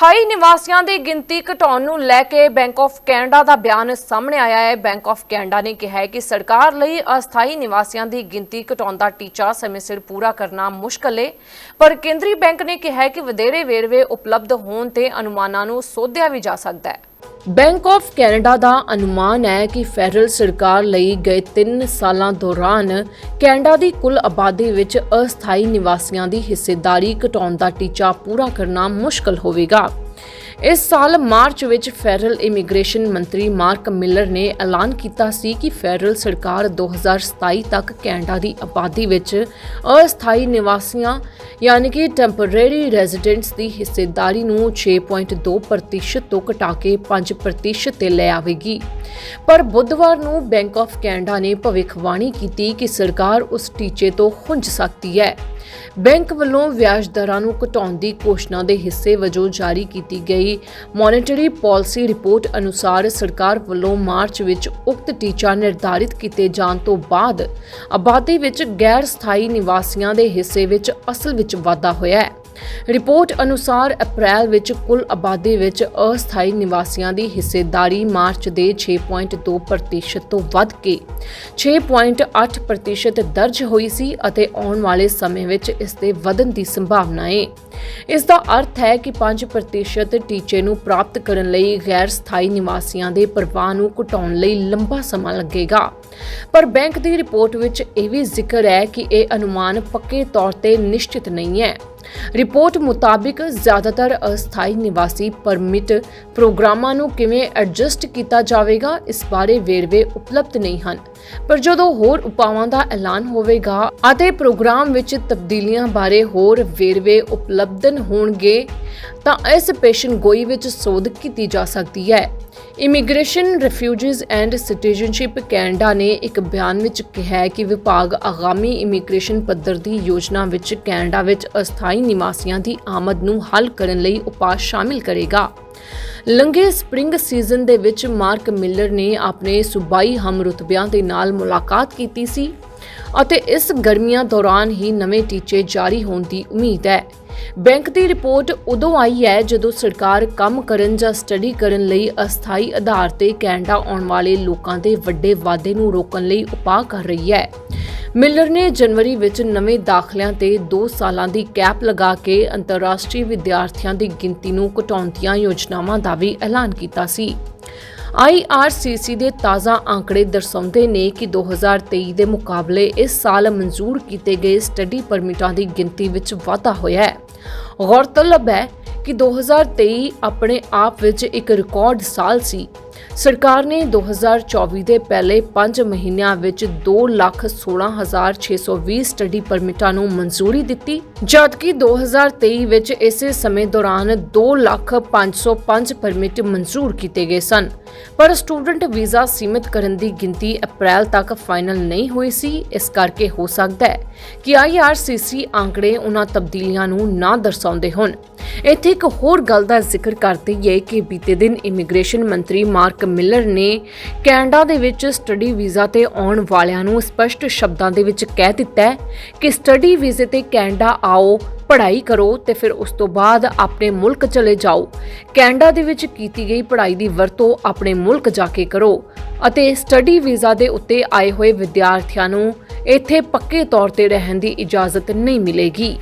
ਸਥਾਈ ਨਿਵਾਸੀਆਂ ਦੀ ਗਿਣਤੀ ਘਟਾਉਣ ਨੂੰ ਲੈ ਕੇ ਬੈਂਕ ਆਫ ਕੈਨੇਡਾ ਦਾ ਬਿਆਨ ਸਾਹਮਣੇ ਆਇਆ ਹੈ। ਬੈਂਕ ਆਫ ਕੈਨੇਡਾ ਨੇ ਕਿਹਾ ਹੈ ਕਿ ਸਰਕਾਰ ਲਈ ਅਸਥਾਈ ਨਿਵਾਸੀਆਂ ਦੀ ਗਿਣਤੀ ਘਟਾਉਣ ਦਾ ਟੀਚਾ ਸਮੇਂ ਸਿਰ ਪੂਰਾ ਕਰਨਾ ਮੁਸ਼ਕਲ ਹੈ ਪਰ ਕੇਂਦਰੀ ਬੈਂਕ ਨੇ ਕਿਹਾ ਹੈ ਕਿ ਵਧੇਰੇ ਵੇਰਵੇ ਉਪਲਬਧ ਹੋਣ ਤੇ ਅਨੁਮਾਨਾਂ ਨੂੰ ਸੋਧਿਆ ਵੀ ਜਾ ਸਕਦਾ ਹੈ। ਬੈਂਕ ਆਫ ਕੈਨੇਡਾ ਦਾ ਅਨੁਮਾਨ ਹੈ ਕਿ ਫੈਡਰਲ ਸਰਕਾਰ ਲਈ ਗਏ 3 ਸਾਲਾਂ ਦੌਰਾਨ ਕੈਨੇਡਾ ਦੀ ਕੁੱਲ ਆਬਾਦੀ ਵਿੱਚ ਅਸਥਾਈ ਨਿਵਾਸੀਆਂ ਦੀ ਹਿੱਸੇਦਾਰੀ ਘਟਾਉਣ ਦਾ ਟੀਚਾ ਪੂਰਾ ਕਰਨਾ ਮੁਸ਼ਕਲ ਹੋਵੇਗਾ। ਇਸ ਸਾਲ ਮਾਰਚ ਵਿੱਚ ਫੈਡਰਲ ਇਮੀਗ੍ਰੇਸ਼ਨ ਮੰਤਰੀ ਮਾਰਕ ਮਿਲਰ ਨੇ ਐਲਾਨ ਕੀਤਾ ਸੀ ਕਿ ਫੈਡਰਲ ਸਰਕਾਰ 2027 ਤੱਕ ਕੈਨੇਡਾ ਦੀ ਆਬਾਦੀ ਵਿੱਚ ਅਸਥਾਈ ਨਿਵਾਸੀਆਂ, ਯਾਨੀ ਕਿ ਟੈਂਪਰੇਰੀ ਰੈਜ਼ੀਡੈਂਟਸ ਦੀ ਹਿੱਸੇਦਾਰੀ ਨੂੰ 6.2% ਤੋਂ ਘਟਾ ਕੇ 5% ਤੇ ਲੈ ਆਵੇਗੀ। ਪਰ ਬੁੱਧਵਾਰ ਨੂੰ ਬੈਂਕ ਆਫ ਕੈਨੇਡਾ ਨੇ ਭਵਿੱਖਬਾਣੀ ਕੀਤੀ ਕਿ ਸਰਕਾਰ ਉਸ ਟੀਚੇ ਤੋਂ ਖੁੰਝ ਸਕਦੀ ਹੈ। ਬੈਂਕ ਵੱਲੋਂ ਵਿਆਜ ਦਰਾਂ ਨੂੰ ਘਟਾਉਣ ਦੀ ਘੋਸ਼ਣਾ ਦੇ ਹਿੱਸੇ ਵਜੋਂ ਜਾਰੀ ਕੀਤੀ ਗਈ ਮੋਨਿਟਰੀ ਪਾਲਿਸੀ ਰਿਪੋਰਟ ਅਨੁਸਾਰ ਸਰਕਾਰ ਵੱਲੋਂ ਮਾਰਚ ਵਿੱਚ ਉਕਤ ਟੀਚਾ ਨਿਰਧਾਰਿਤ ਕੀਤੇ ਜਾਣ ਤੋਂ ਬਾਅਦ ਆਬਾਦੀ ਵਿੱਚ ਗੈਰ ਸਥਾਈ ਨਿਵਾਸੀਆਂ ਦੇ ਹਿੱਸੇ ਵਿੱਚ ਅਸਲ ਵਿੱਚ ਵਾਧਾ ਹੋਇਆ ਹੈ। ਰਿਪੋਰਟ ਅਨੁਸਾਰ ਅਪ੍ਰੈਲ ਵਿੱਚ ਕੁੱਲ ਆਬਾਦੀ ਵਿੱਚ ਅਸਥਾਈ ਨਿਵਾਸੀਆਂ ਦੀ ਹਿੱਸੇਦਾਰੀ ਮਾਰਚ ਦੇ 6.2% ਤੋਂ ਵੱਧ ਕੇ 6.8% ਦਰਜ ਹੋਈ ਸੀ ਅਤੇ ਆਉਣ ਵਾਲੇ ਸਮੇਂ ਵਿੱਚ ਇਸ ਦੇ ਵਧਣ ਦੀ ਸੰਭਾਵਨਾ ਹੈ ਇਸ ਦਾ ਅਰਥ ਹੈ ਕਿ 5% ਟੀਚੇ ਨੂੰ ਪ੍ਰਾਪਤ ਕਰਨ ਲਈ ਗੈਰ ਸਥਾਈ ਨਿਵਾਸੀਆਂ ਦੇ ਪ੍ਰਵਾਹ ਨੂੰ ਘਟਾਉਣ ਲਈ ਲੰਬਾ ਸਮਾਂ ਲੱਗੇਗਾ। ਪਰ ਬੈਂਕ ਦੀ ਰਿਪੋਰਟ ਵਿੱਚ ਇਹ ਵੀ ਜ਼ਿਕਰ ਹੈ ਕਿ ਇਹ ਅਨੁਮਾਨ ਪੱਕੇ ਤੌਰ ਤੇ ਨਿਸ਼ਚਿਤ ਨਹੀਂ ਹੈ। ਰਿਪੋਰਟ ਮੁਤਾਬਿਕ ਜ਼ਿਆਦਾਤਰ ਅਸਥਾਈ ਨਿਵਾਸੀ ਪਰਮਿਟ ਪ੍ਰੋਗਰਾਮਾਂ ਨੂੰ ਕਿਵੇਂ ਐਡਜਸਟ ਕੀਤਾ ਜਾਵੇਗਾ, ਇਸ ਬਾਰੇ ਵੇਰਵੇ ਉਪਲਬਧ ਨਹੀਂ ਹਨ। ਪਰ ਜਦੋਂ ਹੋਰ ਉਪਾਵਾਂ ਦਾ ਐਲਾਨ ਹੋਵੇਗਾ ਅਤੇ ਪ੍ਰੋਗਰਾਮ ਵਿੱਚ ਤਬਦੀਲੀਆਂ ਬਾਰੇ ਹੋਰ ਵੇਰਵੇ ਉਪਲਬਧ ਹੋਣਗੇ ਤਾਂ ਇਸ ਪੇਸ਼ਨਗੋਈ ਵਿੱਚ ਸੋਧ ਕੀਤੀ ਜਾ ਸਕਦੀ ਹੈ। Immigration refugees and citizenship Canada ਨੇ ਇੱਕ ਬਿਆਨ ਵਿੱਚ ਕਿਹਾ ਹੈ ਕਿ ਵਿਭਾਗ ਆਗਾਮੀ ਇਮੀਗ੍ਰੇਸ਼ਨ ਪੱਧਰ ਦੀ ਯੋਜਨਾ ਵਿੱਚ ਕੈਨੇਡਾ ਵਿੱਚ ਅਸਥਾਈ ਨਿਵਾਸੀਆਂ ਦੀ ਆਮਦ ਨੂੰ ਹੱਲ ਕਰਨ ਲਈ ਉਪਾਅ ਸ਼ਾਮਿਲ ਕਰੇਗਾ। ਲੰਘੇ ਸਪ੍ਰਿੰਗ ਸੀਜ਼ਨ ਦੇ ਵਿੱਚ ਮਾਰਕ ਮਿਲਰ ਨੇ ਆਪਣੇ ਸੂਬਾਈ ਹਮਰੁਤਬਿਆਂ ਦੇ ਨਾਲ ਮੁਲਾਕਾਤ ਕੀਤੀ ਸੀ ਅਤੇ ਇਸ ਗਰਮੀਆਂ ਦੌਰਾਨ ਹੀ ਨਵੇਂ ਟੀਚੇ ਜਾਰੀ ਹੋਣ ਦੀ ਉਮੀਦ ਹੈ। ਬੈਂਕ ਦੀ ਰਿਪੋਰਟ ਉਦੋਂ ਆਈ ਹੈ ਜਦੋਂ ਸਰਕਾਰ ਕੰਮ ਕਰਨ ਜਾਂ ਸਟੱਡੀ ਕਰਨ ਲਈ ਅਸਥਾਈ ਆਧਾਰ ਤੇ ਕੈਨੇਡਾ ਆਉਣ ਵਾਲੇ ਲੋਕਾਂ ਦੇ ਵੱਡੇ ਵਾਧੇ ਨੂੰ ਰੋਕਣ ਲਈ ਉਪਾਅ ਕਰ ਰਹੀ ਹੈ। ਮਿਲਰ ਨੇ ਜਨਵਰੀ ਵਿੱਚ ਨਵੇਂ ਦਾਖਲਿਆਂ ਤੇ 2 ਸਾਲਾਂ ਦੀ ਕੈਪ ਲਗਾ ਕੇ ਅੰਤਰਰਾਸ਼ਟਰੀ ਵਿਦਿਆਰਥੀਆਂ ਦੀ ਗਿਣਤੀ ਨੂੰ ਘਟਾਉਣ ਦੀਆਂ ਯੋਜਨਾਵਾਂ ਦਾ ਵੀ ਐਲਾਨ ਕੀਤਾ ਸੀ। IRCC ਦੇ ਤਾਜ਼ਾ ਆંકੜੇ ਦਰਸਾਉਂਦੇ ਨੇ ਕਿ 2023 ਦੇ ਮੁਕਾਬਲੇ ਇਸ ਸਾਲ ਮਨਜ਼ੂਰ ਕੀਤੇ ਗਏ ਸਟੱਡੀ ਪਰਮਿਟਾਂ ਦੀ ਗਿਣਤੀ ਵਿੱਚ ਵਾਧਾ ਹੋਇਆ ਹੈ। ਗੌਰਤਲਬ ਹੈ ਕਿ 2023 ਆਪਣੇ ਆਪ ਵਿੱਚ ਇੱਕ ਰਿਕਾਰਡ ਸਾਲ ਸੀ। ਸਰਕਾਰ ਨੇ 2024 ਦੇ ਪਹਿਲੇ 5 ਮਹੀਨਿਆਂ ਵਿੱਚ 216620 ਸਟੱਡੀ ਪਰਮਿਟਾਂ ਨੂੰ ਮਨਜ਼ੂਰੀ ਦਿੱਤੀ ਜਦਕਿ 2023 ਵਿੱਚ ਇਸੇ ਸਮੇਂ ਦੌਰਾਨ 2,505 ਪਰਮਿਟ ਮਨਜ਼ੂਰ ਕੀਤੇ ਗਏ ਸਨ। ਪਰ ਸਟੂਡੈਂਟ ਵੀਜ਼ਾ ਸੀਮਿਤ ਕਰਨ ਦੀ ਗਿਣਤੀ ਅਪ੍ਰੈਲ ਤੱਕ ਫਾਈਨਲ ਨਹੀਂ ਹੋਈ ਸੀ। ਇਸ ਕਰਕੇ ਹੋ ਸਕਦਾ ਹੈ ਕਿ IRCC ਆંકੜੇ ਉਹਨਾਂ ਤਬਦੀਲੀਆਂ ਨੂੰ ਨਾ ਦਰਸਾਉਂਦੇ ਹੋਣ। ਇੱਥੇ ਇੱਕ ਹੋਰ ਗੱਲ ਦਾ ਜ਼ਿਕਰ ਕਰਦੇ ਹੈ ਕਿ ਬੀਤੇ ਦਿਨ ਇਮੀਗ੍ਰੇਸ਼ਨ ਮੰਤਰੀ ਮਾਰਕ ਮਿਲਰ ਨੇ ਕੈਨੇਡਾ ਦੇ ਵਿੱਚ ਸਟੱਡੀ ਵੀਜ਼ਾ ਤੇ ਆਉਣ ਵਾਲਿਆਂ ਨੂੰ ਸਪਸ਼ਟ ਸ਼ਬਦਾਂ ਦੇ ਵਿੱਚ ਕਹਿ ਦਿੱਤਾ ਹੈ ਕਿ ਸਟੱਡੀ ਵੀਜ਼ੇ ਤੇ ਕੈਨੇਡਾ ਆਓ, ਪੜ੍ਹਾਈ ਕਰੋ ਤੇ ਫਿਰ ਉਸ ਤੋਂ ਬਾਅਦ ਆਪਣੇ ਮੁਲਕ ਚਲੇ ਜਾਓ। ਕੈਨੇਡਾ ਦੇ ਵਿੱਚ ਕੀਤੀ ਗਈ ਪੜ੍ਹਾਈ ਦੀ ਵਰਤੋਂ ਆਪਣੇ ਮੁਲਕ ਜਾ ਕੇ ਕਰੋ ਅਤੇ ਸਟੱਡੀ ਵੀਜ਼ਾ ਦੇ ਉੱਤੇ ਆਏ ਹੋਏ ਵਿਦਿਆਰਥੀਆਂ ਨੂੰ ਇੱਥੇ ਪੱਕੇ ਤੌਰ ਤੇ ਰਹਿਣ ਦੀ ਇਜਾਜ਼ਤ ਨਹੀਂ ਮਿਲੇਗੀ।